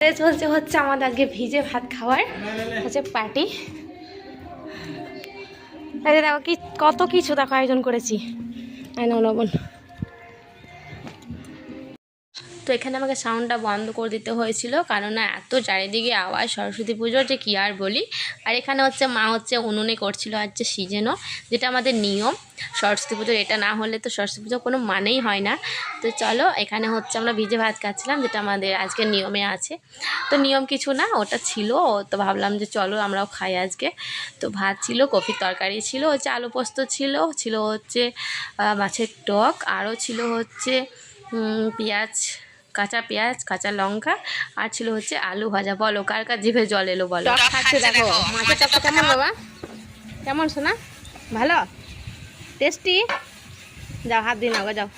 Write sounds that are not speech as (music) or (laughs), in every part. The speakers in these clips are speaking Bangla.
চলছে হচ্ছে আমাদের আজকে ভিজে ভাত খাওয়ার হচ্ছে পার্টি দেখো কি, কত কিছু দেখো আয়োজন করেছি। আই নাও লবণ। তো এখানে আমাকে সাউন্ডটা বন্ধ করে দিতে হয়েছিল। কারণ এত চারিদিকে আওয়াজ, সরস্বতী পুজোর যে কী আর বলি। আর এখানে হচ্ছে মা হচ্ছে উনুনে করছিল হচ্ছে সিজেনও যেটা আমাদের নিয়ম। সরস্বতী পুজোর এটা না হলে তো সরস্বতী পুজোর কোনো মানেই হয় না। তো চলো, এখানে হচ্ছে আমরা ভিজে ভাত খাচ্ছিলাম, যেটা আমাদের আজকের নিয়মে আছে। তো নিয়ম কিছু না, ওটা ছিল। তো ভাবলাম যে চলো আমরাও খাই আজকে। তো ভাত ছিল, কফির তরকারি ছিল, হচ্ছে আলু পোস্ত ছিল ছিল হচ্ছে মাছের টক। আরও ছিল হচ্ছে পেঁয়াজ কাঁচা পেঁয়াজ কাঁচা লঙ্কা আর ছিল হচ্ছে আলু ভাজা। বলো কার কার জিভে জল এলো বলো? খাচ্ছে দেখো মাছের টকটা কেমন বাবা? কেমন শোনা ভালো? টেস্টি? যাও হাত দিন আগে যাও।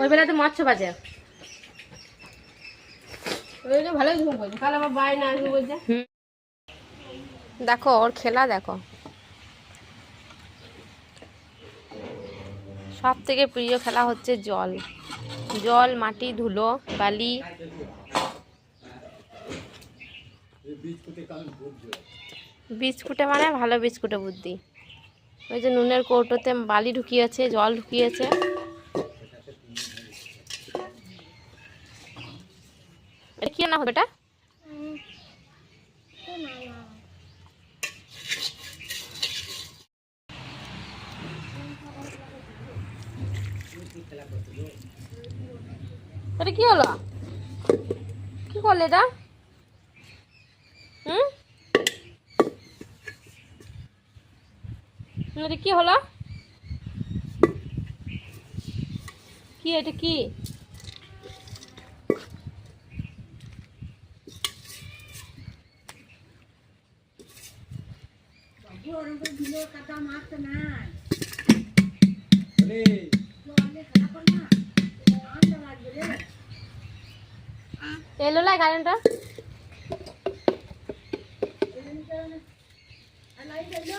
ওই বাজে না দেখো, ওর খেলা দেখো। সব থেকে প্রিয় খেলা হচ্ছে জল। জল, মাটি, ধুলো, বালি। বিস্কুটে মানে ভালো বিস্কুটে বুদ্ধি। ওই যে নুনের কৌটোতে বালি ঢুকিয়েছে, জল ঢুকিয়েছে। কি হবে এটা এটা কি হলো? কি করলে এটা? হুম? এটা কি হলো? কি এটা কি? এলো লাই কারেন্টটা এলো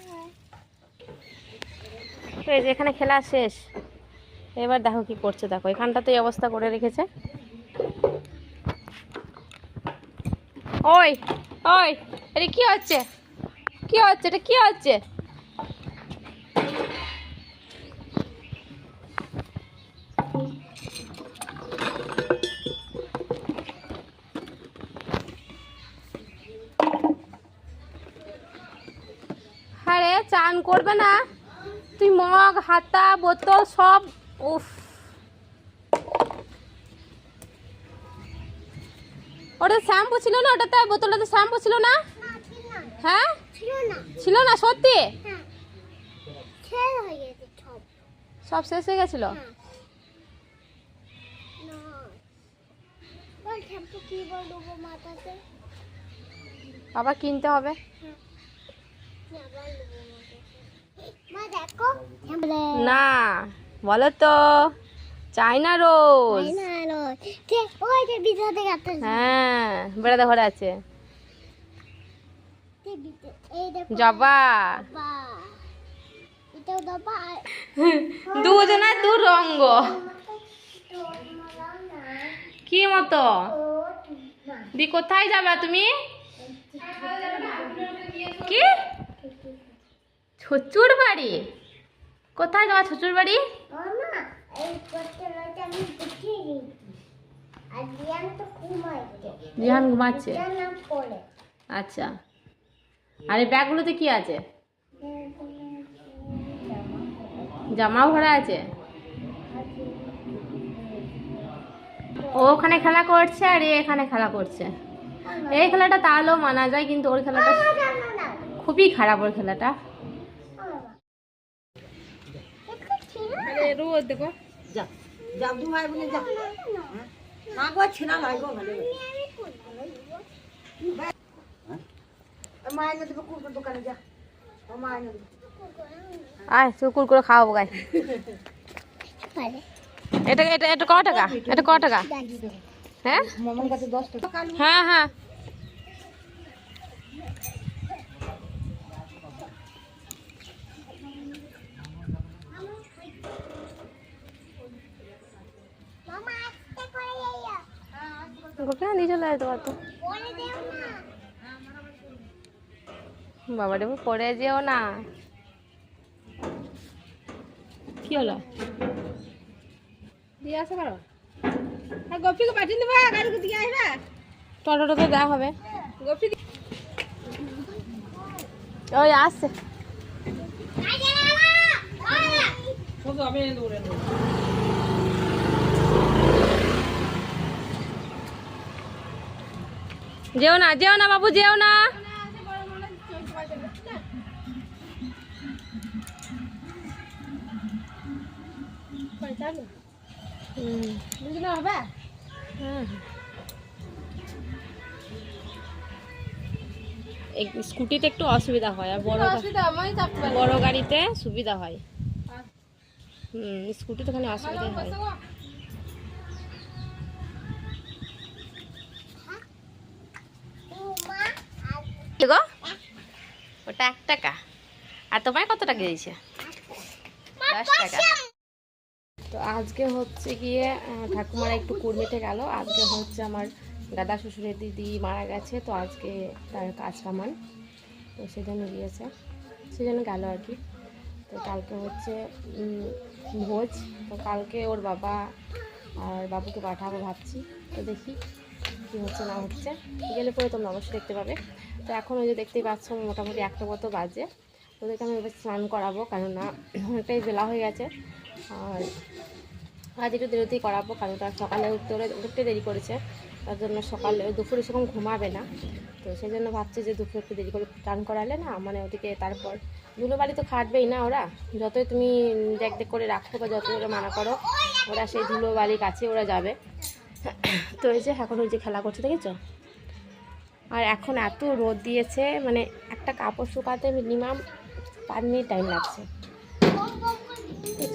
তো এই যে এখানে খেলা শেষ। এবার দেখো কি করছে, দেখো এখানটাতে অবস্থা করে রেখেছে। ওই ওই আরে কি হচ্ছে? কি হচ্ছে, এটা কি হচ্ছে? আরে, চান করবে না? তুই মগ, হাতা, বোতল, সব, উফ। ওটা শ্যাম্পু ছিল না? ওটাতে বোতলটাতে শ্যাম্পু ছিল না? হ্যাঁ? ছিল না, সত্যি? হ্যাঁ হয়ে সব শেষ হয়ে গেছিল? আবার কিনতে হবে আবার দেবো মাথাতে মা দেখো শ্যাম্পু না বলো তো চাইনা রোজ। হ্যাঁ বেড়াতে ঘরে আছে। জবা। (laughs) বা এটাও দাবা দুজনের দু রঙ্গ। কি মতো? দি কোথায় যাবে তুমি? কি ছচুর বাড়ি কোথায় যাওয়া ছচুর বাড়ি মামা এই পত্রটা আমি দেখিয়ে দিয়েছি আর দিয়ান তো ঘুমাইছে জিহান ঘুমাচ্ছে? আচ্ছা। আর এই ব্যাগগুলোতে কি আছে? জামাও ভরা আছে? ও ওখানে খেলা করছে আর এ এখানে খেলা করছে। এই খেলাটা তাহলেও মানা যায় কিন্তু ওর খেলাটা খুবই খারাপ ওর খেলাটা। রোদ দেখো। যা যা দু ভাই বোনে যা। না গো ছিনা লাই গো ভালো মায়ের মধ্যে কুকুর দোকানে যা। আয় শুকুর করে খাওয়াবো গাই। এটা এটা এটা ক টাকা? এটা ক টাকা? হ্যাঁ? হ্যাঁ হ্যাঁ মামা আস্তে করে যাইও গোপে নিয়ে চলে পারতো। বলে দেও বাবা রে পড়ে যেও না। কি হলো? দিয়ে আসো পারো আর গোপীকে পাঠিয়ে দেবা গাড়ি দিয়ে আসবে? টোটো তো দেওয়া হবে। গোপী ওই আসছে। আমি যেও না যেও না বাবু যেও না। হবে। স্কুটিতে একটু অসুবিধা হয় আর বড় পারি বড় গাড়িতে সুবিধা হয়। হুম স্কুটিতে ওখানে অসুবিধা হয়। ওটা এক টাকা। আর তোমায় কত টাকা দিয়েছে? দশ টাকা। তো আজকে হচ্ছে গিয়ে ঠাকুমারা একটু কুর্মিতে গেল। আজকে হচ্ছে আমার দাদা শ্বশুরের দিদি মারা গেছে তো আজকে তার কাজ কামান। তো সেজন্য গিয়েছে। সেজন্য গেল আর কি। তো কালকে হচ্ছে ভোজ। তো কালকে ওর বাবা আর বাবুকে পাঠাবো ভাবছি। তো দেখি কী হচ্ছে না হচ্ছে। গেলে পরে তোমরা অবশ্যই দেখতে পাবে। তো এখন ওই যে দেখতেই পাচ্ছ, মোটামুটি একটা মতো বাজে। ওদেরকে আমি এবার স্নান করাবো, কেননা অনেকটাই বেলা হয়ে গেছে। আর আজ একটু দেরিতেই করাবো, কারণ তার সকালে উঠতে ওরা উঠতে দেরি করেছে। তার জন্য সকালে দুপুরে সেরকম ঘুমাবে না। তো সেই জন্য ভাবছি যে দুপুরে একটু দেরি করে স্নান করালে না মানে ওদিকে তারপর ধুলো বাড়ি তো খাটবেই না ওরা? যতই তুমি দেখ দেখ করে রাখো বা যতই ওরা মানা করো, ওরা সেই ধুলো বাড়ির কাছে ওরা যাবে। তো এই যে এখন ওই যে খেলা করছে, দেখেছ? আর এখন এত রোদ দিয়েছে মানে একটা কাপড় শুকাতে মিনিমাম পাঁচ মিনিট টাইম লাগছে।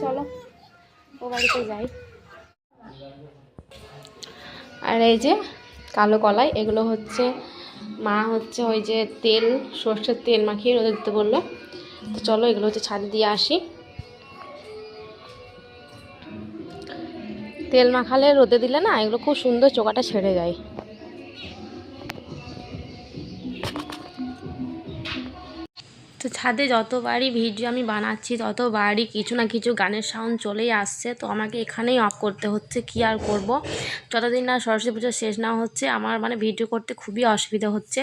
চলো, ও বাড়িতে যাই। আর এই যে কালো কলাই, এগুলো হচ্ছে, মা হচ্ছে ওই যে তেল, সর্ষের তেল মাখিয়ে রোদে দিতে বলল। তো চলো এগুলো হচ্ছে ছাদে দিয়ে আসি। তেল মাখালে রোদে দিলে না, এগুলো খুব সুন্দর চোকাটা ছেড়ে যায়। তো ছাদে যতবারই ভিডিও আমি বানাচ্ছি, ততবারই কিছু না কিছু গানের সাউন্ড চলেই আসছে। তো আমাকে এখানেই অফ করতে হচ্ছে, কি আর করব? যতদিন না সরস্বতী পুজো শেষ না হচ্ছে, আমার মানে ভিডিও করতে খুবই অসুবিধা হচ্ছে।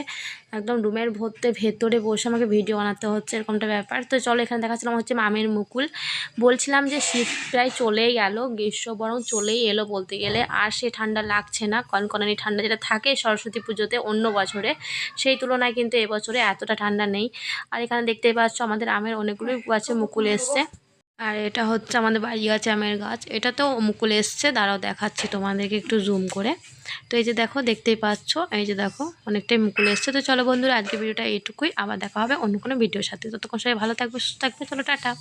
একদম রুমের ভর্তে ভেতরে বসে আমাকে ভিডিও বানাতে হচ্ছে, এরকমটা ব্যাপার। তো চলো এখানে দেখাচ্ছিলাম হচ্ছে মামের মুকুল। বলছিলাম যে শীত প্রায় চলেই গেল, গ্রীষ্ম বরং চলেই এলো বলতে গেলে। আর সে ঠান্ডা লাগছে না, কনকনানি ঠান্ডা যেটা থাকে সরস্বতী পুজোতে অন্য বছরে। সেই তুলনায় কিন্তু এবছরে এতটা ঠান্ডা নেই। আর এখানে দেখতেই পাচ্ছ, আমাদের আমের অনেকগুলোই গাছে মুকুল এসছে। আর এটা হচ্ছে আমাদের বাড়ি গাছে আমের গাছ। এটা তো মুকুল এসছে। দাঁড়াও দেখাচ্ছি তোমাদেরকে একটু জুম করে। তো এই যে দেখো, দেখতেই পাচ্ছ, এই যে দেখো, অনেকটাই মুকুল এসছে। তো চলো বন্ধুরা আজকে ভিডিওটা এইটুকুই। আবার দেখা হবে অন্য কোনো ভিডিওর সাথে। ততক্ষণ সবাই ভালো থাকবে, সুস্থ থাকবে। চলো, টাটা।